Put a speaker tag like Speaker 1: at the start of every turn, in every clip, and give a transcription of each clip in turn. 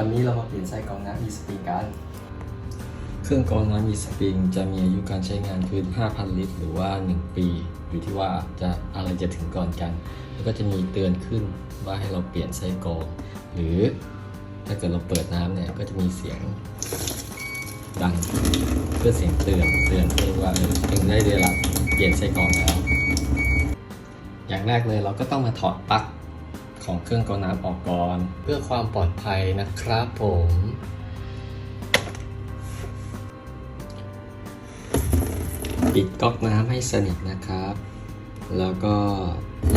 Speaker 1: วันนี้เรามาเปลี่ยนไส้กรองน้ำ e-spring กัน เครื่องกรองน้ำ e-spring จะมีอายุการใช้งานคือ 5,000 ลิตร หรือว่า 1 ปี อยู่ที่ว่าจะอะไรจะถึงก่อนกัน แล้วก็จะมีเตือนขึ้นว่าให้เราเปลี่ยนไส้กรอง หรือถ้าเกิดเราเปิดน้ำเนี่ยก็จะมีเสียงดังเพื่อเสียงเตือนเตือนเพื่อว่าเออถึงได้เวลาเปลี่ยนไส้กรองแล้ว อย่างแรกเลยเราก็ต้องมาถอดปลั๊ก ของเครื่องกรองน้ำออกก่อน เพื่อความปลอดภัยนะครับผม ปิดก๊อกน้ำให้สนิทนะครับ แล้วก็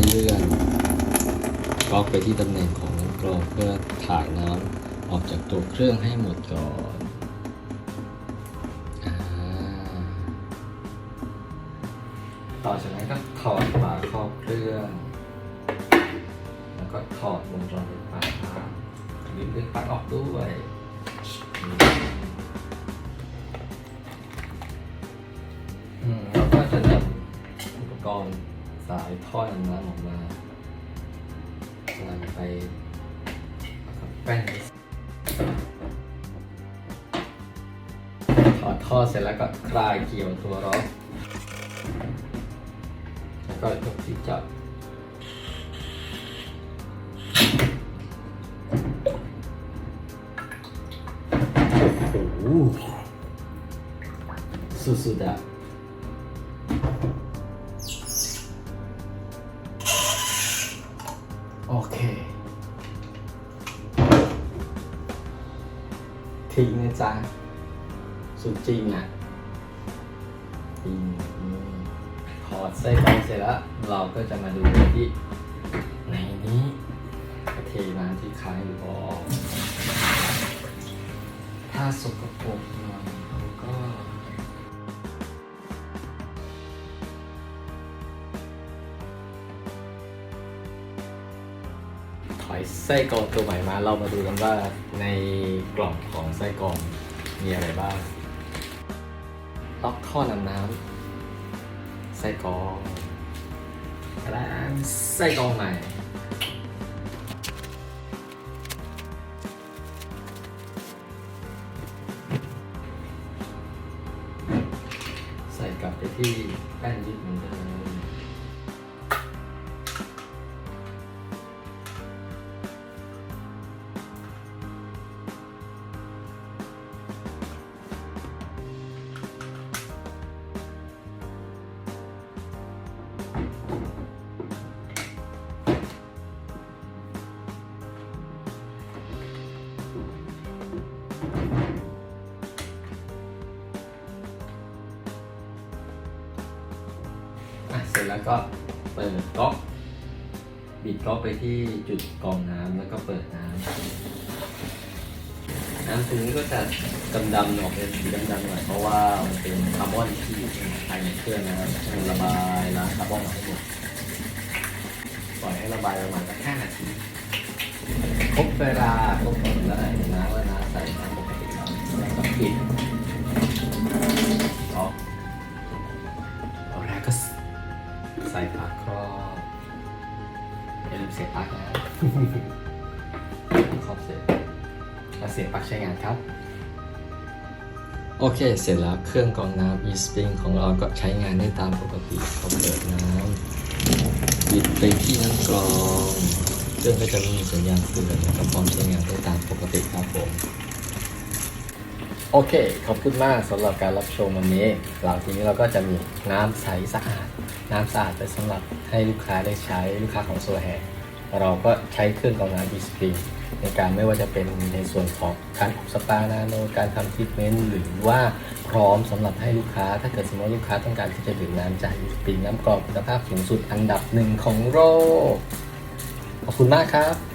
Speaker 1: เลื่อนก๊อกไปที่ตำแหน่งของน้ำกรองเพื่อถ่ายน้ำออกจากตัวเครื่องให้หมดก่อนอต่อจากนั้นก็ถอดฝาครอบเครื่อง ก็ถอดวงจรไฟฟ้าดึงดึงปลั๊กออกด้วยอืมเราก็จะนำอุปกรณ์สายท่อนำน้ำออกมานำไปกับแป้นถอดท่อเสร็จแล้วก็คลายเกี่ยวตัวล็อกแล้วก็ยกที่จับ โอ้โหสุดๆอะโอเค ทิ้งนะจ๊ะ สุดจริงอะทิ้งถอดไส้กรองเสร็จแล้ว เราก็จะมาดูที่ในนี้เทน้ำที่ค้างอยู่ออกถ้า สกปรกหน่อยเราก็ถอยไส้กรองตัวใหม่มา เรามาดูกันว่าในกล่องของไส้กรองมีอะไรบ้าง ล็อกท่อนำน้ำไส้กรองแล้วไส้กรองใหม่ กลับไปที่แป้นยึดเหมือนเดิม อะเสร็จแล้วก็เปิดก๊อกบิดก๊อกไปที่จุดกรองน้ำแล้วก็เปิดน้ำน้ำตรงนี้ก็จะดำๆออกเป็นสีดำๆหน่อยเพราะว่ามันเป็นคาร์บอนที่อยู่ภายในเครื่องนะครับมันระบายล้างคาร์บอนออกให้หมดปล่อยให้ระบายประมาณสักห้านาทีครบเวลาครบหมดแล้วนนะว่าน้ำใส่น้ำปกติแล้วก็ปิด ลั๊กนะครอบเสร็จแล้วเสียบปลั๊กใช้งานครับ โอเค เสร็จแล้วเครื่องกรองน้ำ e-spring ของเราก็ใช้งานได้ตามปกติพอเปิดน้ำบิดไปที่น้ำกรองเครื่องก็จะมีสัญญาณเตือนแล้วก็พร้อมใช้งานได้ตามปกติครับผมโอเค ขอบคุณมากสำหรับการรับชมวันนี้ หลังทีนี้เราก็จะมีน้ำใสสะอาด น้ำสะอาดไปสำหรับให้ลูกค้าได้ใช้ลูกค้าของโซแฮ เราก็ใช้เครื่องกรองน้ำ e s p r i n g ในการไม่ว่าจะเป็นในส่วนของการอบสปานาโนการทำทรีทเมนต์หรือว่าพร้อมสำหรับให้ลูกค้า ถ้าเกิดสมมติว่าลูกค้าต้องการที่จะดื่มน้ำจาก e s p น้ำกรองคุณภาพสูงสุดอันดับหนึ่งของโลกขอบคุณมากครับ